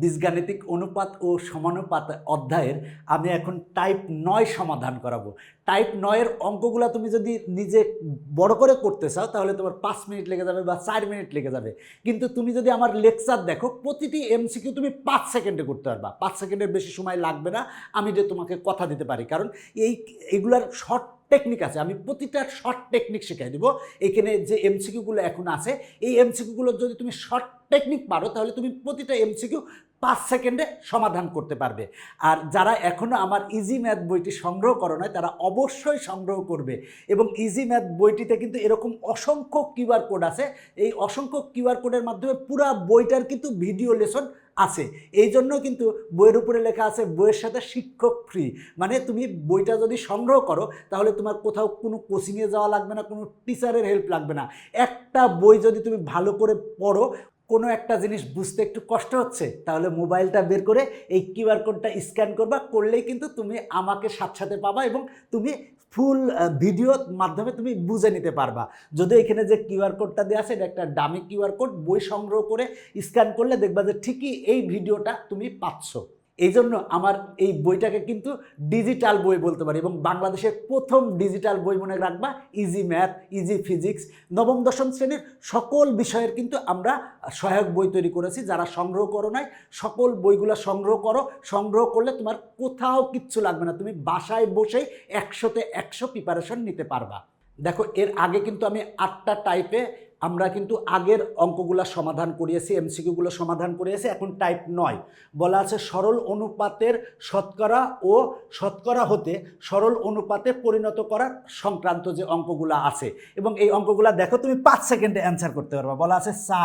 বীজগাণিতিক অনুপাত ও সমানুপাত অধ্যায়ের আমি এখন টাইপ নয় সমাধান করাবো। টাইপ নয়ের অঙ্কগুলো তুমি যদি নিজে বড় করে করতে চাও, তাহলে তোমার পাঁচ মিনিট লেগে যাবে বা চার মিনিট লেগে যাবে। কিন্তু তুমি যদি আমার লেকচার দেখো, প্রতিটি এমসিকিউ তুমি পাঁচ সেকেন্ডে করতে পারবা। পাঁচ সেকেন্ডের বেশি সময় লাগবে না, আমি যে তোমাকে কথা দিতে পারি। কারণ এই, এগুলার শর্ট টেকনিক আছে। আমি প্রতিটা শর্ট টেকনিক শেখাই দিব। এখানে যে এমসিকিউগুলো এখন আছে, এই এমসিকিউগুলো যদি তুমি শর্ট টেকনিক পারো, তাহলে তুমি প্রতিটা এমসিকিউ পাঁচ সেকেন্ডে সমাধান করতে পারবে। আর যারা এখনও আমার ইজি ম্যাথ বইটি সংগ্রহ করো নয় তারা অবশ্যই সংগ্রহ করবে। এবং ইজি ম্যাথ বইটিতে কিন্তু এরকম অসংখ্য কিউআর কোড আছে। এই অসংখ্য কিউআর কোডের মাধ্যমে পুরো বইটার কিন্তু ভিডিও লেসন আছে। এই জন্য কিন্তু বইয়ের উপরে লেখা আছে, বইয়ের সাথে শিক্ষক ফ্রি মানে তুমি বইটা যদি সংগ্রহ করো, তাহলে তোমার কোথাও কোনো কোচিংয়ে যাওয়া লাগবে না, কোনো টিচারের হেল্প লাগবে না। একটা বই যদি তুমি ভালো করে পড়ো, কোনো একটা জিনিস বুঝতে একটু কষ্ট হচ্ছে, তাহলে মোবাইলটা বের করে এই কিউআর কোডটা স্ক্যান করবা, করলেই কিন্তু তুমি আমাকে সাথে সাথে পাবা এবং তুমি ফুল ভিডিওর মাধ্যমে তুমি বুঝে নিতে পারবা। যদি এখানে যে কিউআর কোডটা দেওয়া আছে, এটা একটা দামি কিউআর কোড, বই সংগ্রহ করে স্ক্যান করলে দেখবা যে ঠিকই এই ভিডিওটা তুমি পাচ্ছ। এই জন্য আমার এই বইটাকে কিন্তু ডিজিটাল বই বলতে পারি এবং বাংলাদেশের প্রথম ডিজিটাল বই মনে রাখবা ইজি ম্যাথ ইজি ফিজিক্স নবম, দশম শ্রেণির সকল বিষয়ের কিন্তু আমরা সহায়ক বই তৈরি করেছি যারা সংগ্রহ করো নাই। সকল বইগুলো সংগ্রহ করো, সংগ্রহ করলে তোমার কোথাও কিচ্ছু লাগবে না। তুমি বাসায় বসেই একশোতে একশো প্রিপারেশন নিতে পারবা। দেখো, এর আগে কিন্তু আমি আটটা টাইপে আমরা কিন্তু আগের অঙ্কগুলো সমাধান করিয়েছি, এমসিকিউগুলো সমাধান করিয়েছি, এখন টাইপ নয়। বলা আছে সরল অনুপাতের শতকরা ও শতকরা হতে সরল অনুপাতে পরিণত করার সংক্রান্ত যে অঙ্কগুলো আছে। এবং এই অঙ্কগুলো দেখো তুমি পাঁচ সেকেন্ডে অ্যান্সার করতে পারবা। বলা আছে চা,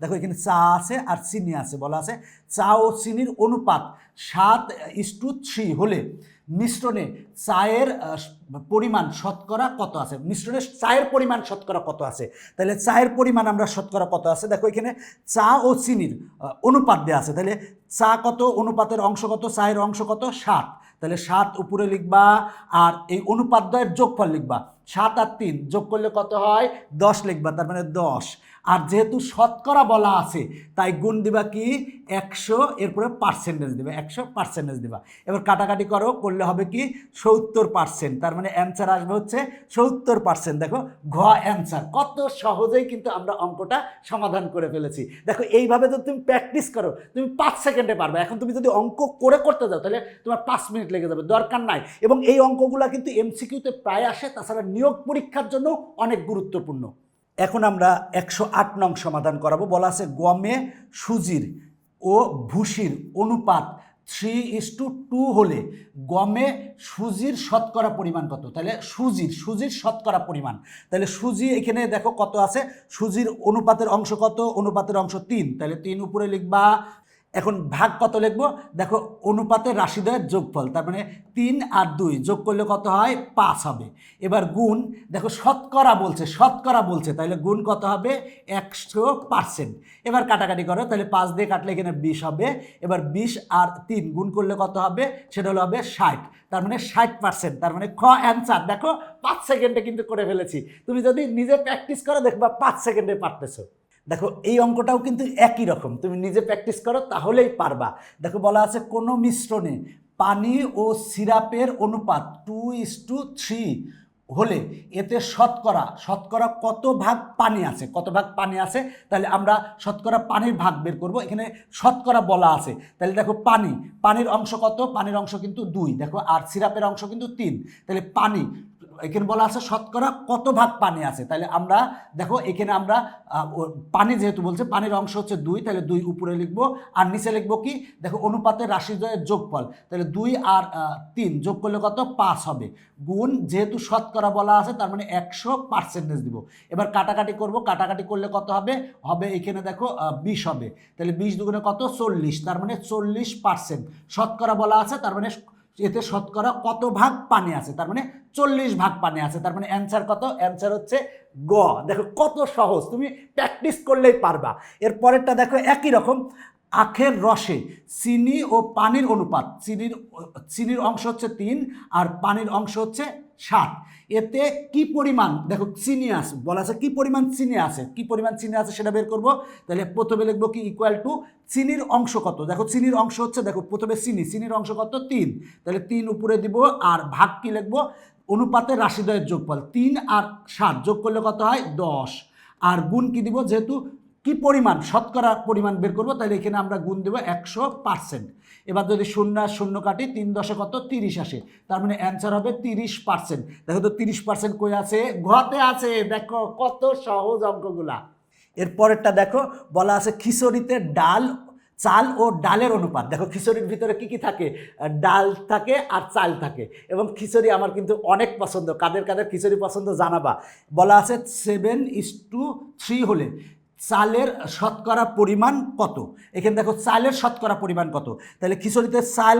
দেখো এখানে চা আছে আর চিনি আছে। বলা আছে চা ও চিনির অনুপাত সাত ইস টু থ্রি হলে মিশ্রণে চায়ের পরিমাণ শতকরা কত আছে? মিশ্রণে চায়ের পরিমাণ শতকরা কত আছে? তাহলে চায়ের পরিমাণ আমরা শতকরা কত আছে? দেখো এখানে চা ও চিনির অনুপাত দেওয়া আছে। তাহলে চা কত? অনুপাতের অংশ কত? চায়ের অংশ কত? সাত। তাহলে সাত উপরে লিখবা আর এই অনুপাত দ্বয়ের যোগফল লিখবা। সাত আর তিন যোগ করলে কত হয়? দশ লিখবা, তার মানে দশ। আর যেহেতু শতকরা বলা আছে, তাই গুণ দিবা কি? একশো, এরপরে পার্সেন্টেজ দিবা, একশো পার্সেন্টেজ দিবা। এবার কাটাকাটি করো, করলে হবে কি? সত্তর পার্সেন্ট তার মানে অ্যান্সার আসবে হচ্ছে সত্তর পার্সেন্ট দেখো, ঘ অ্যান্সার কত সহজেই কিন্তু আমরা অঙ্কটা সমাধান করে ফেলেছি। দেখো, এইভাবে যদি তুমি প্র্যাকটিস করো, তুমি পাঁচ সেকেন্ডে পারবে। এখন তুমি যদি অঙ্ক করে করতে যাও, তাহলে তোমার পাঁচ মিনিট লেগে যাবে, দরকার নাই। এবং এই অঙ্কগুলো কিন্তু এমসিকিউতে প্রায় আসে, তাছাড়া নিয়োগ পরীক্ষার জন্য অনেক গুরুত্বপূর্ণ। এখন আমরা একশো আট নং সমাধান করাবো। বলা আছে, গমে সুজির ও ভুসির অনুপাত থ্রি ইস টু টু হলে গমে সুজির শতকরা পরিমাণ কত? তাহলে সুজির সুজির শতকরা পরিমাণ। তাহলে সুজি এখানে দেখো কত আছে? সুজির অনুপাতের অংশ কত? অনুপাতের অংশ তিন। তাহলে তিন উপরে লিখবা এখন ভাগ কত লিখব? দেখো, অনুপাতের রাশিদ্বয়ের যোগফল, তার মানে তিন আর দুই যোগ করলে কত হয়? পাঁচ হবে। এবার গুণ, দেখো, শতকরা বলছে শতকরা বলছে তাহলে গুণ কত হবে? একশো পার্সেন্ট। এবার কাটাকাটি করো তাহলে পাঁচ দিয়ে কাটলে এখানে বিশ হবে। এবার বিশ আর তিন গুণ করলে কত হবে? সেটা হলো হবে ষাট। তার মানে ষাট পার্সেন্ট, তার মানে খ অ্যান্সার। দেখো, পাঁচ সেকেন্ডে কিন্তু করে ফেলেছি। তুমি যদি নিজে প্র্যাকটিস করো, দেখবা পাঁচ সেকেন্ডে পারতেছো। দেখো, এই অঙ্কটাও কিন্তু একই রকম। তুমি নিজে প্র্যাকটিস করো, তাহলেই পারবা। দেখো, বলা আছে, কোনো মিশ্রণে পানি ও সিরাপের অনুপাত টু ইস টু থ্রি হলে এতে শতকরা শতকরা কত ভাগ পানি আছে? কত ভাগ পানি আছে? তাহলে আমরা শতকরা পানির ভাগ বের করব। এখানে শতকরা বলা আছে। তাহলে দেখো, পানি, পানির অংশ কত? পানির অংশ কিন্তু দুই। দেখো, আর সিরাপের অংশ কিন্তু তিন। তাহলে পানি এখানে বলা আছে, শতকরা কত ভাগ পানি আছে? তাহলে আমরা, দেখো, এখানে আমরা পানি যেহেতু বলছে, পানির অংশ হচ্ছে দুই তাহলে দুই উপরে লিখব, আর নিচে লিখব কি? দেখো, অনুপাতের রাশিদ্বয়ের যোগফল। তাহলে দুই আর তিন, যোগ করলে কত? পাঁচ হবে। গুণ যেহেতু শতকরা বলা আছে, তার মানে একশো পার্সেন্টেজ দিব। এবার কাটাকাটি করব, কাটাকাটি করলে কত হবে? হবে এখানে দেখো বিশ হবে। তাহলে বিশ দুগুণে কত? চল্লিশ, তার মানে চল্লিশ পার্সেন্ট শতকরা বলা আছে, তার মানে এতে শতকরা কত ভাগ পানি আছে? তার মানে চল্লিশ ভাগ পানি আছে। তার মানে অ্যান্সার কত? অ্যান্সার হচ্ছে গ। দেখো কত সহজ। তুমি প্র্যাকটিস করলেই পারবা। এর পরেরটা দেখো একই রকম। আখের রসে চিনি ও পানির অনুপাত। চিনির চিনির অংশ হচ্ছে তিন আর পানির অংশ হচ্ছে সাত। এতে কি পরিমাণ, দেখো চিনি আছে, বলা আছে কি পরিমাণ চিনি আছে? কি পরিমাণ চিনি আছে সেটা বের করব। তাহলে প্রথমে লিখব কি ইকুয়াল টু চিনির অংশ কত? দেখো চিনির অংশ হচ্ছে, দেখো প্রথমে চিনি, চিনির অংশ কত? তিন। তাহলে তিন উপরে দিব আর ভাগ কি লিখব? অনুপাতের রাশিদ্বয়ের যোগফল তিন আর সাত যোগ করলে কত হয়? দশ। আর গুণ কি দিব? যেহেতু কি পরিমাণ, শতকরা পরিমাণ বের করব, তাহলে এখানে আমরা গুণ দেবো একশো পার্সেন্ট। এবার যদি শূন্য শূন্য কাটি, তিন দশে কত? তিরিশ আসে। তার মানে অ্যান্সার হবে তিরিশ পার্সেন্ট। দেখো তো তিরিশ পার্সেন্ট কই আছে? ঘতে আছে। দেখো কত সহজ অঙ্কগুলা। এরপরেরটা দেখো, বলা আছে খিচুড়িতে ডাল, চাল ও ডালের অনুপাত। দেখো খিচুড়ির ভিতরে কি কি থাকে? ডাল থাকে আর চাল থাকে। এবং খিচুড়ি আমার কিন্তু অনেক পছন্দ। কাদের কাদের খিচুড়ি পছন্দ জানাবা। বলা আছে সেভেন ইস টু থ্রি হলে চালের শতকরা পরিমাণ কত? এখানে দেখো চালের শতকরা পরিমাণ কত? তাহলে খিচুড়িতে চাল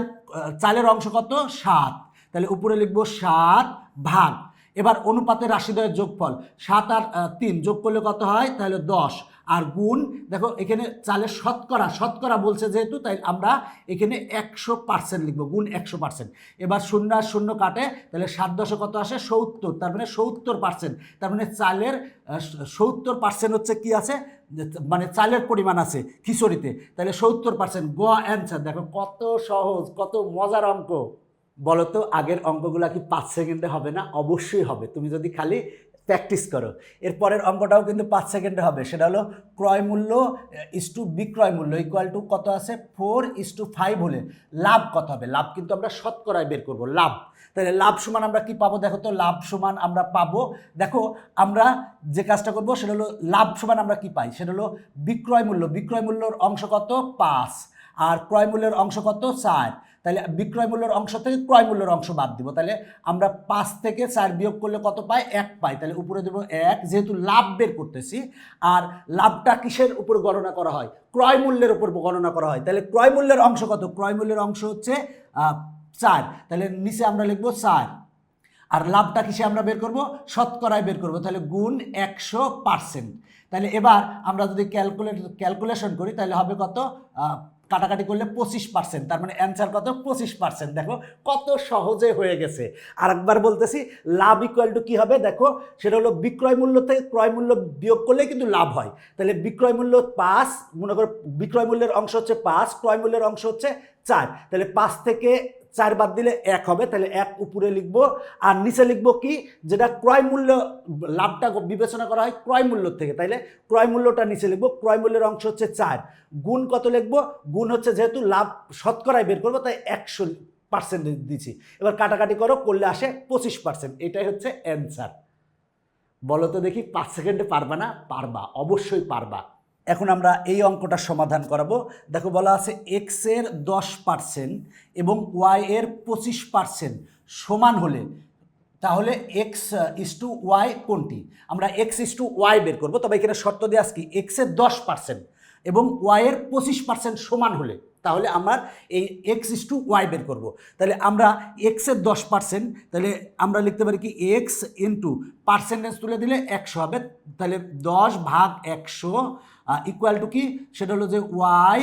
চালের অংশ কত? সাত। তাহলে উপরে লিখব সাত ভাগ। এবার অনুপাতের রাশিদয়ের যোগফল। সাত আর তিন যোগ করলে কত হয়? তাহলে দশ। আর গুণ, দেখো, এখানে চালের শতকরা শতকরা বলছে যেহেতু, তাই আমরা এখানে একশো পার্সেন্ট লিখব, গুণ একশো পার্সেন্ট এবার শূন্য আর শূন্য কাটে, তাহলে সাত দশে কত আসে? সত্তর, তার মানে সত্তর পার্সেন্ট তার মানে চালের সত্তর পার্সেন্ট হচ্ছে কি আছে? মানে চালের পরিমাণ আছে খিচুড়িতে। তাহলে সত্তর পার্সেন্ট গ অ্যান্সার দেখো, কত সহজ, কত মজার অঙ্ক। বলো তো আগের অঙ্কগুলো কি পাঁচ সেকেন্ডে হবে না? অবশ্যই হবে। তুমি যদি খালি প্র্যাকটিস করো। এরপরের অঙ্কটাও কিন্তু পাঁচ সেকেন্ডে হবে। সেটা হলো ক্রয় মূল্য ইস টু বিক্রয় মূল্য ইকুয়াল টু কত আছে? ফোর ইস টু ফাইভ হলে লাভ কত হবে? লাভ কিন্তু আমরা শতকরায় বের করব, লাভ। তাহলে লাভ সমান আমরা কি পাবো? দেখো তো, লাভ সমান আমরা পাবো। দেখো, আমরা যে কাজটা করব সেটা হলো লাভ সমান আমরা কি পাই? সেটা হলো বিক্রয় মূল্য। বিক্রয় মূল্যর অংশ কত? পাঁচ। আর ক্রয় মূল্যের অংশ কত? চার। তাহলে বিক্রয় মূল্যের অংশ থেকে ক্রয় মূল্যের অংশ বাদ দিব। তাহলে আমরা পাঁচ থেকে চার বিয়োগ করলে কত পাই? এক পাই। তাহলে উপরে দেবো এক, যেহেতু লাভ বের করতেছি, আর লাভটা কিসের উপর গণনা করা হয়? ক্রয় মূল্যের উপর গণনা করা হয়। তাহলে ক্রয় মূল্যের অংশ কত? ক্রয় মূল্যের অংশ হচ্ছে চার। তাহলে নিচে আমরা লিখব চার। আর লাভটা কিসে আমরা বের করব? শতকরায় বের করব। তাহলে গুণ একশো পার্সেন্ট। তাহলে এবার আমরা যদি ক্যালকুলেট ক্যালকুলেশন করি, তাহলে হবে কত? কাটাকাটি করলে পঁচিশ পার্সেন্ট তার মানে অ্যান্সার কত? পঁচিশ পার্সেন্ট দেখো কত সহজে হয়ে গেছে। আর একবার বলতেছি, লাভ ইকুয়াল টু কী হবে? দেখো, সেটা হলো বিক্রয় মূল্য থেকে ক্রয় মূল্য বিয়োগ করলে কিন্তু লাভ হয়। তাহলে বিক্রয় মূল্য পাঁচ, মনে করো বিক্রয় মূল্যের অংশ হচ্ছে পাঁচ, ক্রয় মূল্যের অংশ হচ্ছে চার। তাহলে পাঁচ থেকে চার বাদ দিলে এক হবে, তাহলে এক উপরে লিখব। আর নিচে লিখব কি? যেটা ক্রয় মূল্য, লাভটা বিবেচনা করা হয় ক্রয় মূল্য থেকে। তাইলে ক্রয় মূল্যটা নিচে লিখব, ক্রয় মূল্যের অংশ হচ্ছে চার। গুণ কত লিখব? গুণ হচ্ছে যেহেতু লাভ শতকরায় বের করব, তাই একশো পার্সেন্ট দিচ্ছি। এবার কাটাকাটি করো, করলে আসে পঁচিশ পার্সেন্ট এটাই হচ্ছে অ্যান্সার বলো তো দেখি, পাঁচ সেকেন্ডে পারবা না? পারবা, অবশ্যই পারবা। এখন আমরা এই অঙ্কটা সমাধান করাবো। দেখো বলা আছে এক্সের দশ পার্সেন্ট এবং ওয়াই এর পঁচিশ পার্সেন্ট সমান হলে, তাহলে এক্স ইস টু ওয়াই কোনটি? আমরা এক্স ইস টু ওয়াই বের করব, তবে এখানে শর্ত দিয়ে আজকি এক্সের দশ পার্সেন্ট এবং ওয়াইয়ের পঁচিশ পার্সেন্ট সমান হলে, তাহলে আমার এই এক্স ইস টু ওয়াই বের করব। তাহলে আমরা এক্সের দশ পার্সেন্ট তাহলে আমরা লিখতে পারি কি? এক্স ইন্টু পার্সেন্টেজ তুলে দিলে একশো হবে, তাহলে দশ ভাগ একশো ইকুয়াল টু কি? সেটা হলো যে ওয়াই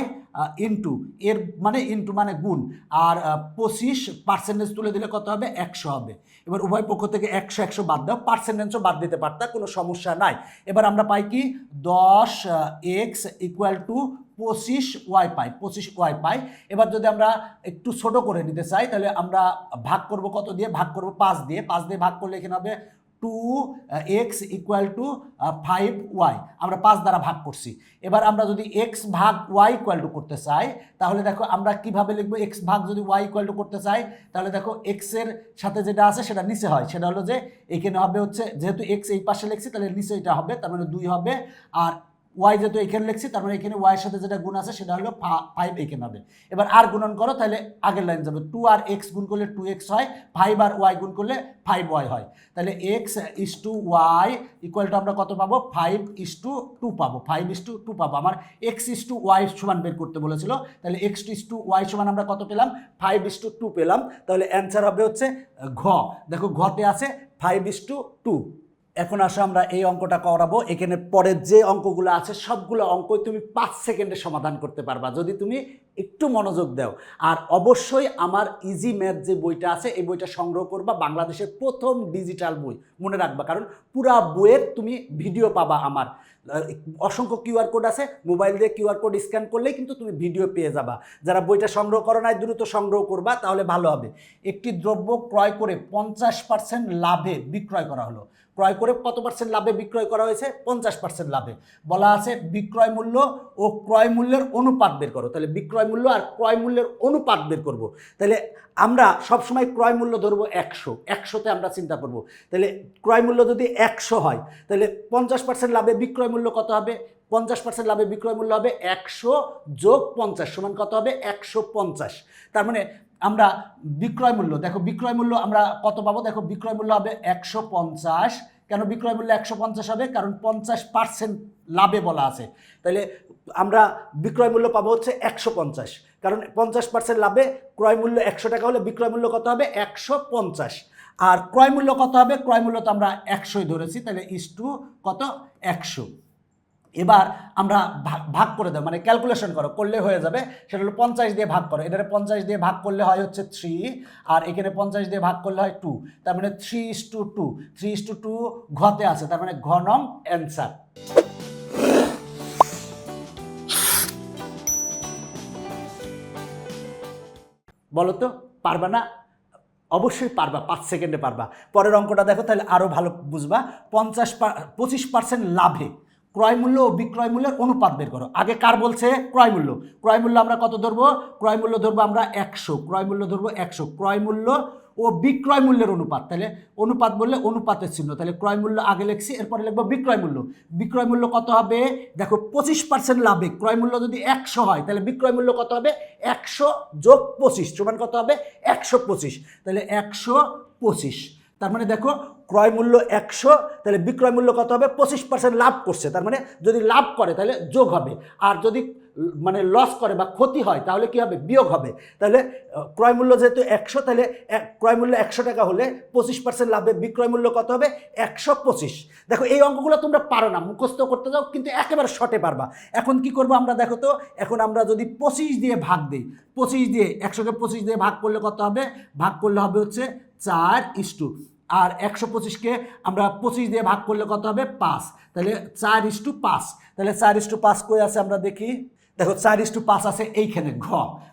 ইন্টু এর মানে ইন্টু মানে গুণ, আর পঁচিশ পার্সেন্টেজ তুলে দিলে কত হবে? একশো হবে। এবার উভয় পক্ষ থেকে একশো একশো বাদ দাও পার্সেন্টেজও বাদ দিতে পারতা কোনো সমস্যা নাই। এবার আমরা পাই কি? দশ এক্স ইকুয়াল টু পঁচিশ ওয়াই পাই, পঁচিশ ওয়াই পাই। এবার যদি আমরা একটু ছোট করে নিতে চাই, তাহলে আমরা ভাগ করব কত দিয়ে? ভাগ করব পাঁচ দিয়ে। পাঁচ দিয়ে ভাগ করলে এখানে হবে two x equal to five y আমরা পাঁচ দ্বারা ভাগ করছি। এবার আমরা যদি এক্স ভাগ ওয়াই ইকুয়াল টু করতে চাই, তাহলে দেখো আমরা কীভাবে লিখব এক্স ভাগ যদি ওয়াই ইকুয়াল টু করতে চাই, তাহলে দেখো এক্সের সাথে যেটা আছে সেটা নিচে হয়। সেটা হলো যে এখানে হবে হচ্ছে, যেহেতু এক্স এই পাশে লিখছি, তাহলে নিচে এটা হবে, তার মানে দুই হবে। আর ওয়াই যেহেতু এখানে লিখছি, তার মানে এখানে ওয়াইয়ের সাথে যেটা গুণ আছে, সেটা হলো ফাইভ এখানে হবে। এবার আর গুণন করো, তাহলে আগের লাইন যাবে। টু আর এক্স গুণ করলে টু এক্স হয় ফাইভ আর ওয়াই গুণ করলে ফাইভ ওয়াই হয়। তাহলে x is to y equal to আমরা কত পাবো? ফাইভ ইস টু টু পাবো। ফাইভ ইস টু টু পাবো। আমার এক্স ইস টু ওয়াই সমান বের করতে বলেছিল। তাহলে এক্স ইস টু ওয়াই সমান আমরা কত পেলাম? ফাইভ ইস টু টু পেলাম। তাহলে অ্যান্সার হবে হচ্ছে ঘ। দেখো ঘতে আছে ফাইভ ইস টু টু এখন আসো, আমরা এই অঙ্কটা করাবো। এখানে পরের যে অঙ্কগুলো আছে, সবগুলো অঙ্কই তুমি পাঁচ সেকেন্ডে সমাধান করতে পারবা, যদি তুমি একটু মনোযোগ দাও। আর অবশ্যই আমার ইজি ম্যাথ যে বইটা আছে, এই বইটা সংগ্রহ করবা বাংলাদেশের প্রথম ডিজিটাল বই। মনে রাখবা, কারণ পুরা বইয়ের তুমি ভিডিও পাবা আমার। অসংখ্য কিউআর কোড আছে মোবাইল দিয়ে কিউআর কোড স্ক্যান করলেই কিন্তু তুমি ভিডিও পেয়ে যাবা। যারা বইটা সংগ্রহ করো নাই, দ্রুত সংগ্রহ করবা, তাহলে ভালো হবে। একটি দ্রব্য ক্রয় করে পঞ্চাশ পার্সেন্ট লাভে বিক্রয় করা হলো। ক্রয় করে কত পার্সেন্ট লাভে বিক্রয় করা হয়েছে? পঞ্চাশ পার্সেন্ট লাভে। বলা আছে বিক্রয় মূল্য ও ক্রয় মূল্যের অনুপাত বের করো। তাহলে বিক্রয় মূল্য আর ক্রয় মূল্যের অনুপাত বের করব। তাহলে আমরা সবসময় ক্রয় মূল্য ধরবো একশো। একশোতে আমরা চিন্তা করব। তাহলে ক্রয় মূল্য যদি একশো হয়, তাহলে পঞ্চাশ পার্সেন্ট লাভে বিক্রয় মূল্য কত হবে? পঞ্চাশ পার্সেন্ট লাভে বিক্রয় মূল্য হবে একশো যোগ পঞ্চাশ সমান কত হবে? একশো পঞ্চাশ। তার মানে আমরা বিক্রয় মূল্য, দেখো বিক্রয় মূল্য আমরা কত পাবো? দেখো বিক্রয় মূল্য হবে একশো পঞ্চাশ। কেন বিক্রয় মূল্য একশো পঞ্চাশ হবে? কারণ পঞ্চাশ পার্সেন্ট লাভে বলা আছে। তাহলে আমরা বিক্রয় মূল্য পাবো হচ্ছে একশো পঞ্চাশ। কারণ পঞ্চাশ পার্সেন্ট লাভে ক্রয় মূল্য একশো টাকা হলে বিক্রয় মূল্য কত হবে? একশো পঞ্চাশ। আর ক্রয় মূল্য কত হবে? ক্রয় মূল্য তো আমরা একশোই ধরেছি তাহলে ইস টু কত? একশো। এবার আমরা ভাগ ভাগ করে দেবো মানে ক্যালকুলেশন করো, করলে হয়ে যাবে, সেটা হলো পঞ্চাশ দিয়ে ভাগ করো, এটারে পঞ্চাশ দিয়ে ভাগ করলে হয় হচ্ছে থ্রি আর এখানে পঞ্চাশ দিয়ে ভাগ করলে হয় টু তার মানে three is to two three is to two ঘতে আছে, তার মানে ঘ অ্যান্সার বলো তো পারবা না? অবশ্যই পারবা, পাঁচ সেকেন্ডে পারবা। পরের অঙ্কটা দেখো, তাহলে আরও ভালো বুঝবা। পঞ্চাশ পঁচিশ পার্সেন্ট লাভে। ক্রয় মূল্য ও বিক্রয় মূল্যের অনুপাত বের করো। আগে কার বলছে? ক্রয় মূল্য। ক্রয় মূল্য আমরা কত ধরবো? ক্রয় মূল্য ধরবো আমরা একশো। ক্রয় মূল্য ধরবো একশো। ক্রয় মূল্য ও বিক্রয় মূল্যের অনুপাত। তাহলে অনুপাত বললে অনুপাতের চিহ্ন। তাহলে ক্রয় মূল্য আগে লিখছি, এরপরে লিখব বিক্রয় মূল্য। বিক্রয় মূল্য কত হবে? দেখো, পঁচিশ পার্সেন্ট লাভে। ক্রয় মূল্য যদি একশো হয়, তাহলে বিক্রয় মূল্য কত হবে? একশো যোগ পঁচিশ। সমান কত হবে? একশো পঁচিশ। তাহলে একশো পঁচিশ। তার মানে দেখো ক্রয় মূল্য একশো, তাহলে বিক্রয় মূল্য কত হবে? পঁচিশ পার্সেন্ট লাভ করছে। তার মানে যদি লাভ করে, তাহলে যোগ হবে। আর যদি মানে লস করে বা ক্ষতি হয়, তাহলে কি হবে? বিয়োগ হবে। তাহলে ক্রয় মূল্য যেহেতু একশো, তাহলে ক্রয় মূল্য একশো টাকা হলে পঁচিশ পার্সেন্ট লাভে বিক্রয় মূল্য কত হবে? একশো পঁচিশ। দেখো, এই অঙ্কগুলো তোমরা পারো না। মুখস্থ করতে যাও, কিন্তু একেবারে শর্টে পারবা। এখন কি করব আমরা? দেখো তো, এখন আমরা যদি পঁচিশ দিয়ে ভাগ দিই, পঁচিশ দিয়ে, একশোকে পঁচিশ দিয়ে ভাগ করলে কত হবে? ভাগ করলে হবে হচ্ছে চার ইস্টু আর একশো পঁচিশকে আমরা পঁচিশ দিয়ে ভাগ করলে কত হবে? পাঁচ। তাহলে চার ইস টু পাঁচ। তাহলে চার ইস টু পাঁচ কই আছে আমরা দেখি? দেখো চার ইস টু পাঁচ আছে এইখানে, ঘ।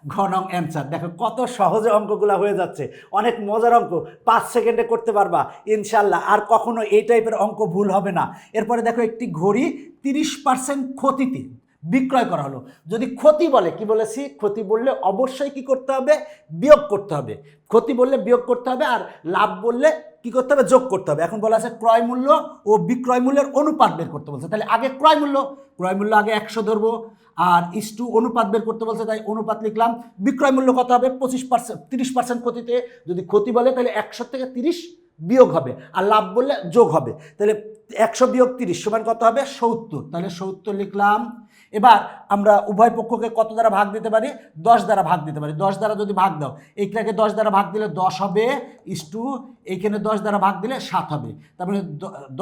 ঘ নং অ্যান্সার। দেখো কত সহজে অঙ্কগুলো হয়ে যাচ্ছে। অনেক মজার অঙ্ক। পাঁচ সেকেন্ডে করতে পারবা, ইনশাল্লাহ। আর কখনো এই টাইপের অঙ্ক ভুল হবে না। এরপরে দেখো একটি ঘড়ি তিরিশ পার্সেন্ট ক্ষতিতে। বিক্রয় করা হলো। যদি ক্ষতি বলে, কি বলেছি? ক্ষতি বললে অবশ্যই কি করতে হবে? বিয়োগ করতে হবে। ক্ষতি বললে বিয়োগ করতে হবে আর লাভ বললে কি করতে হবে? যোগ করতে হবে। এখন বলা আছে ক্রয় মূল্য ও বিক্রয় মূল্যের অনুপাত বের করতে বলছে। তাহলে আগে ক্রয় মূল্য ক্রয় মূল্য আগে একশো ধরবো আর ইস্টু অনুপাত বের করতে বলছে, তাই অনুপাত লিখলাম। বিক্রয় মূল্য কত হবে? পঁচিশ পার্সেন্ট, তিরিশ পার্সেন্ট ক্ষতিতে। যদি ক্ষতি বলে, তাহলে একশো থেকে তিরিশ বিয়োগ হবে আর লাভ বললে যোগ হবে। তাহলে একশো বিয়োগ তিরিশ সমান কত হবে? সত্তর। তাহলে সত্তর লিখলাম। এবার আমরা উভয় পক্ষকে কত দ্বারা ভাগ দিতে পারি? দশ দ্বারা ভাগ দিতে পারি। দশ দ্বারা যদি ভাগ দাও, এইটাকে দশ দ্বারা ভাগ দিলে দশ হবে, ইস টু, এইখানে দশ দ্বারা ভাগ দিলে সাত হবে। তারপরে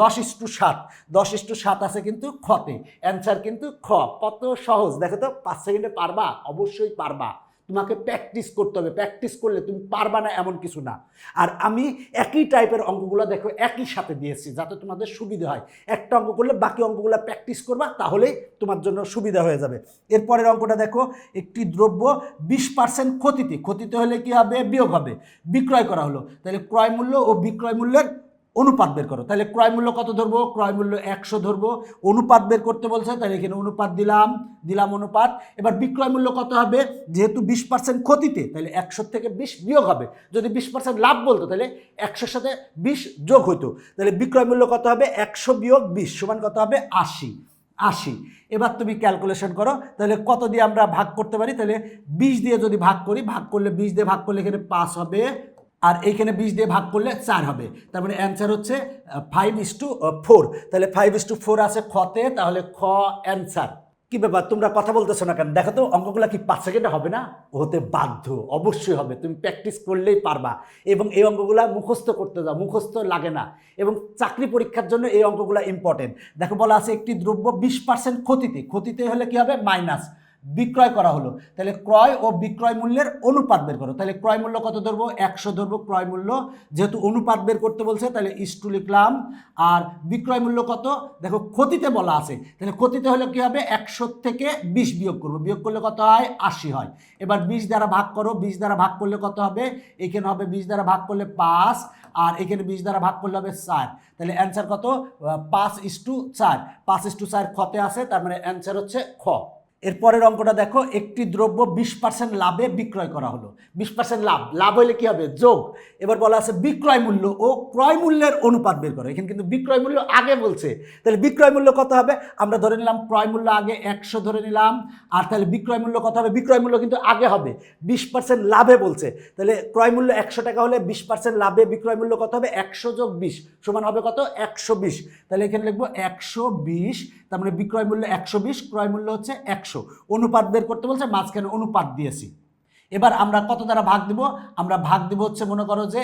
দশ ইস টু সাত। দশ ইস টু সাত আছে কিন্তু খতে অ্যান্সার কিন্তু খ। কত সহজ। দেখো তো, পাঁচ সেকেন্ডে পারবা? অবশ্যই পারবা। তোমাকে প্র্যাকটিস করতে হবে। প্র্যাকটিস করলে তুমি পারবা না এমন কিছু না। আর আমি একই টাইপের অঙ্কগুলো দেখো, একই সাথে দিয়েছি যাতে তোমাদের সুবিধা হয়। একটা অঙ্ক করলে বাকি অঙ্কগুলো প্র্যাকটিস করবা, তাহলেই তোমার জন্য সুবিধা হয়ে যাবে। এরপরের অঙ্কটা দেখো, একটি দ্রব্য বিশ পার্সেন্ট ক্ষতিতে ক্ষতিতে হলে কি হবে? বিয়োগ হবে। বিক্রয় করা হলো। তাহলে ক্রয় মূল্য ও বিক্রয় মূল্যের অনুপাত বের করো। তাহলে ক্রয় মূল্য কত ধরবো? ক্রয় মূল্য একশো ধরবো। অনুপাত বের করতে বলছে, তাহলে এখানে অনুপাত দিলাম দিলাম অনুপাত। এবার বিক্রয় মূল্য কত হবে? যেহেতু বিশ পার্সেন্ট ক্ষতিতে, তাহলে একশো থেকে বিশ বিয়োগ হবে। যদি বিশ পার্সেন্ট লাভ বলতো, তাহলে একশোর সাথে বিশ যোগ হতো তাহলে বিক্রয় মূল্য কত হবে? একশো বিয়োগ বিশ সমান কত হবে? আশি। আশি। এবার তুমি ক্যালকুলেশন করো, তাহলে কত দিয়ে আমরা ভাগ করতে পারি? তাহলে বিশ দিয়ে যদি ভাগ করি, ভাগ করলে বিশ দিয়ে ভাগ করলে এখানে পাঁচ হবে। আর এইখানে বিশ দিয়ে ভাগ করলে চার হবে। তার মানে অ্যান্সার হচ্ছে ফাইভ ইস টু ফোর তাহলে ফাইভ ইস টু ফোর আছে খতে, তাহলে খ অ্যান্সার কি ব্যাপার, তোমরা কথা বলতেছো না কেন? দেখো তো, অঙ্কগুলো কি পাঁচ সেকেন্ডে হবে না? হতে বাধ্য, অবশ্যই হবে। তুমি প্র্যাকটিস করলেই পারবা। এবং এই অঙ্কগুলো মুখস্থ করতে যাও, মুখস্থ লাগে না। এবং চাকরি পরীক্ষার জন্য এই অঙ্কগুলো ইম্পর্টেন্ট দেখো বলা আছে একটি দ্রব্য বিশ পার্সেন্ট ক্ষতিতে। ক্ষতিতে হলে কি হবে? মাইনাস বিক্রয় করা হলো। তাহলে ক্রয় ও বিক্রয় মূল্যের অনুপাত বের করো। তাহলে ক্রয় মূল্য কত ধরবো? একশো ধরবো ক্রয় মূল্য। যেহেতু অনুপাত বের করতে বলছে, তাহলে ইস্টু লিখলাম। আর বিক্রয় মূল্য কত? দেখো, ক্ষতিতে বলা আছে। তাহলে ক্ষতিতে হলে কি হবে? একশো থেকে বিশ বিয়োগ করব। বিয়োগ করলে কত হয়? আশি হয়। এবার বিশ দ্বারা ভাগ করো। বিশ দ্বারা ভাগ করলে কত হবে? এখানে হবে বিশ দ্বারা ভাগ করলে পাঁচ। আর এখানে বিশ দ্বারা ভাগ করলে হবে চার। তাহলে অ্যান্সার কত? পাঁচ ইস্টু চার। পাঁচ ইস্টু চার খতে আছে, তার মানে অ্যান্সার হচ্ছে খ। এরপরের অঙ্কটা দেখো, একটি দ্রব্য বিশ পার্সেন্ট লাভে বিক্রয় করা হলো। বিশ পার্সেন্ট লাভ লাভ হলে কি হবে? যোগ। এবার বলা আছে বিক্রয় মূল্য ও ক্রয় মূল্যের অনুপাত বের করো। এখানে কিন্তু বিক্রয় মূল্য আগে বলছে। তাহলে বিক্রয় মূল্য কত হবে? আমরা ধরে নিলাম ক্রয় মূল্য আগে একশো ধরে নিলাম, আর তাহলে বিক্রয় মূল্য কত হবে? বিক্রয় মূল্য কিন্তু আগে হবে। বিশ পার্সেন্ট লাভে বলছে। তাহলে ক্রয় মূল্য একশো টাকা হলে বিশ পার্সেন্ট লাভে বিক্রয় মূল্য কত হবে? একশো যোগ বিশ সমান হবে কত? একশো বিশ। তাহলে এখানে লিখব একশো বিশ তার মানে বিক্রয় মূল্য একশো বিশ, ক্রয় মূল্য হচ্ছে একশো। অনুপাত বের করতে বলছে, মাঝখানে অনুপাত দিয়েছি। এবার আমরা কত দ্বারা ভাগ দিব? আমরা ভাগ দিব হচ্ছে, মনে করো যে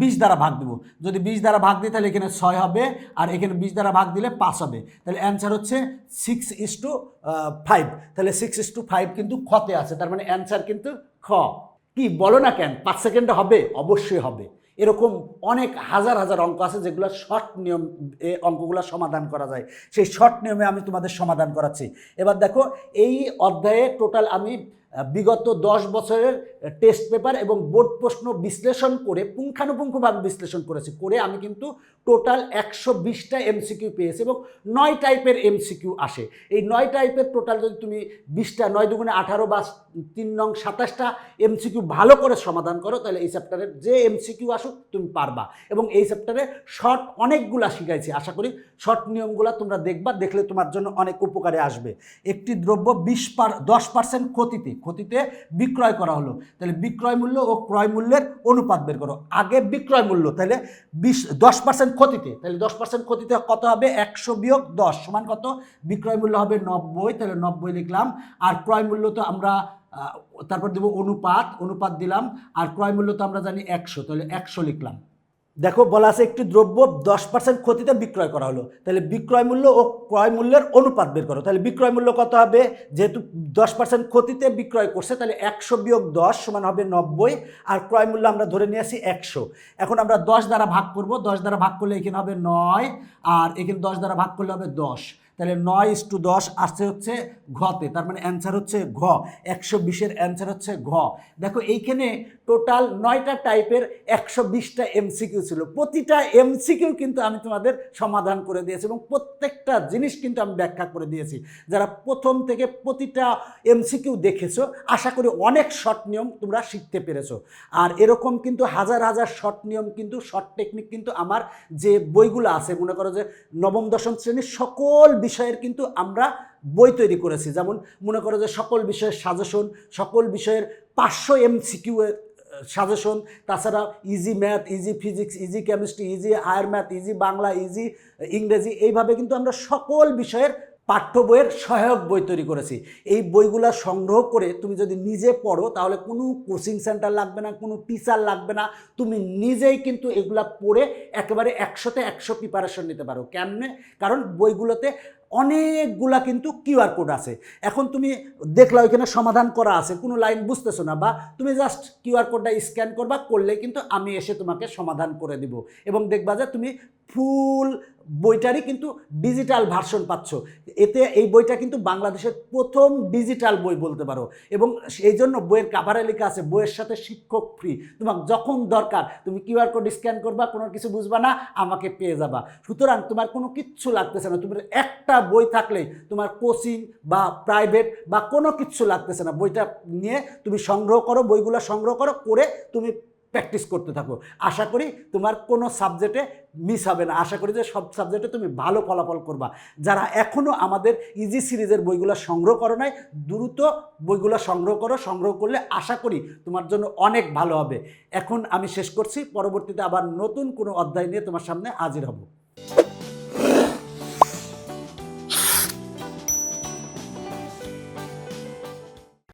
বিশ দ্বারা ভাগ দিব। যদি বিশ দ্বারা ভাগ দিই, তাহলে এখানে ছয় হবে, আর এখানে বিশ দ্বারা ভাগ দিলে পাঁচ হবে। তাহলে অ্যান্সার হচ্ছে সিক্স ইস টু ফাইভ তাহলে সিক্স ইস টু ফাইভ কিন্তু খতে আছে, তার মানে অ্যান্সার কিন্তু খ। কি? বলো না কেন, পাঁচ সেকেন্ডে হবে? অবশ্যই হবে। এরকম অনেক হাজার হাজার অঙ্ক আছে যেগুলো শর্ট নিয়ম অঙ্কগুলো সমাধান করা যায়। সেই শর্ট নিয়মে আমি তোমাদের সমাধান করাচ্ছি। এবার দেখো, এই অধ্যায়ে টোটাল আমি বিগত দশ বছরের টেস্ট পেপার এবং বোর্ড প্রশ্ন বিশ্লেষণ করে পুঙ্খানুপুঙ্খভাবে বিশ্লেষণ করেছি। করে আমি কিন্তু টোটাল একশো বিশটা এমসিকিউ পেয়েছে এবং নয় টাইপের এমসিকিউ আসে। এই নয় টাইপের টোটাল যদি তুমি বিশটা, নয় দুগুণে আঠারো বা তিন নং সাতাশটা এমসিকিউ ভালো করে সমাধান করো, তাহলে এই চ্যাপ্টারের যে এমসিকিউ আসুক তুমি পারবা। এবং এই চ্যাপ্টারে শর্ট অনেকগুলা শিখাইছি, আশা করি শর্ট নিয়মগুলো তোমরা দেখবা, দেখলে তোমার জন্য অনেক উপকারে আসবে। একটি দ্রব্য বিশ পার, দশ পার্সেন্ট ক্ষতিতে ক্ষতিতে বিক্রয় করা হলো। তাহলে বিক্রয় মূল্য ও ক্রয় মূল্যের অনুপাত বের করো। আগে বিক্রয় মূল্য, তাহলে বিশ, দশ পার্সেন্ট ক্ষতিতে, তাহলে দশ পার্সেন্ট ক্ষতিতে কত হবে? একশো বিয়োগ দশ সমান কত? বিক্রয় মূল্য হবে নব্বই, তাহলে নব্বই লিখলাম। আর ক্রয় মূল্য তো আমরা তারপর দেবো অনুপাত অনুপাত দিলাম। আর ক্রয় মূল্য তো আমরা জানি একশো, তাহলে একশো লিখলাম। দেখো, বলা আছে একটি দ্রব্য দশ পার্সেন্ট ক্ষতিতে বিক্রয় করা হলো। তাহলে বিক্রয় মূল্য ও ক্রয় মূল্যের অনুপাত বের করো। তাহলে বিক্রয় মূল্য কত হবে? যেহেতু দশ পার্সেন্ট ক্ষতিতে বিক্রয় করছে, তাহলে একশো বিয়োগ দশ সমান হবে নব্বই, আর ক্রয় মূল্য আমরা ধরে নিয়ে আসি একশো। এখন আমরা দশ দ্বারা ভাগ করব। দশ দ্বারা ভাগ করলে এখানে হবে নয়, আর এখানে দশ দ্বারা ভাগ করলে হবে দশ। তাহলে নয় ইস টু দশ আসছে হচ্ছে ঘতে, তার মানে অ্যান্সার হচ্ছে ঘ, একশো বিশের অ্যান্সার হচ্ছে ঘ। দেখো এইখানে টোটাল নয়টা টাইপের একশো বিশটা এমসিকিউ ছিল। প্রতিটা এমসিকিউ কিন্তু আমি তোমাদের সমাধান করে দিয়েছি এবং প্রত্যেকটা জিনিস কিন্তু আমি ব্যাখ্যা করে দিয়েছি। যারা প্রথম থেকে প্রতিটা এমসিকিউ দেখেছ, আশা করি অনেক শর্ট নিয়ম তোমরা শিখতে পেরেছ। আর এরকম কিন্তু হাজার হাজার শর্ট নিয়ম কিন্তু, শর্ট টেকনিক কিন্তু আমার যে বইগুলো আছে, মনে করো যে নবম, দশম শ্রেণির সকল বিষয়ের কিন্তু আমরা বই তৈরি করেছি। যেমন মনে করো যে সকল বিষয়ের সাজেশন, সকল বিষয়ের পাঁচশো এম সিকিউ সাজেশন, তাছাড়া easy math easy physics easy chemistry easy higher math easy Bangla easy ইংরেজি, এইভাবে কিন্তু আমরা সকল বিষয়ের পাঠ্য বইয়ের সহায়ক বই তৈরি করেছি। এই বইগুলা সংগ্রহ করে তুমি যদি নিজে পড়ো, তাহলে কোনো কোচিং সেন্টার লাগবে না, কোনো টিচার লাগবে না। তুমি নিজেই কিন্তু এগুলা পড়ে একেবারে একশোতে একশো প্রিপারেশন নিতে পারো। কেমনে? কারণ বইগুলোতে অনেকগুলা কিন্তু কিউআর কোড আছে। এখন তুমি দেখলা ওইখানে সমাধান করা আছে, কোনো লাইন বুঝতেছো না, বা তুমি জাস্ট কিউআর কোডটা স্ক্যান করবা করলে কিন্তু আমি এসে তোমাকে সমাধান করে দিব। এবং দেখবা যে তুমি ফুল বইটারই কিন্তু ডিজিটাল ভার্সন পাচ্ছ। এতে এই বইটা কিন্তু বাংলাদেশের প্রথম ডিজিটাল বই বলতে পারো। এবং সেই জন্য বইয়ের কাভারে লেখা আছে, বইয়ের সাথে শিক্ষক ফ্রি তোমার যখন দরকার, তুমি কিউআর কোড স্ক্যান করবা, কোনো কিছু বুঝবা না, আমাকে পেয়ে যাবা। সুতরাং তোমার কোনো কিচ্ছু লাগতেছে না। তোমার একটা বই থাকলেই তোমার কোচিং বা প্রাইভেট বা কোনো কিচ্ছু লাগতেছে না। বইটা নিয়ে তুমি সংগ্রহ করো, বইগুলো সংগ্রহ করো, করে তুমি প্র্যাকটিস করতে থাকো। আশা করি তোমার কোনো সাবজেক্টে মিস হবে না। আশা করি যে সব সাবজেক্টে তুমি ভালো ফলাফল করবা। যারা এখনও আমাদের ইজি সিরিজের বইগুলো সংগ্রহ করো নাই, দ্রুত বইগুলো সংগ্রহ করো। সংগ্রহ করলে আশা করি তোমার জন্য অনেক ভালো হবে। এখন আমি শেষ করছি। পরবর্তীতে আবার নতুন কোনো অধ্যায় নিয়ে তোমার সামনে হাজির হব।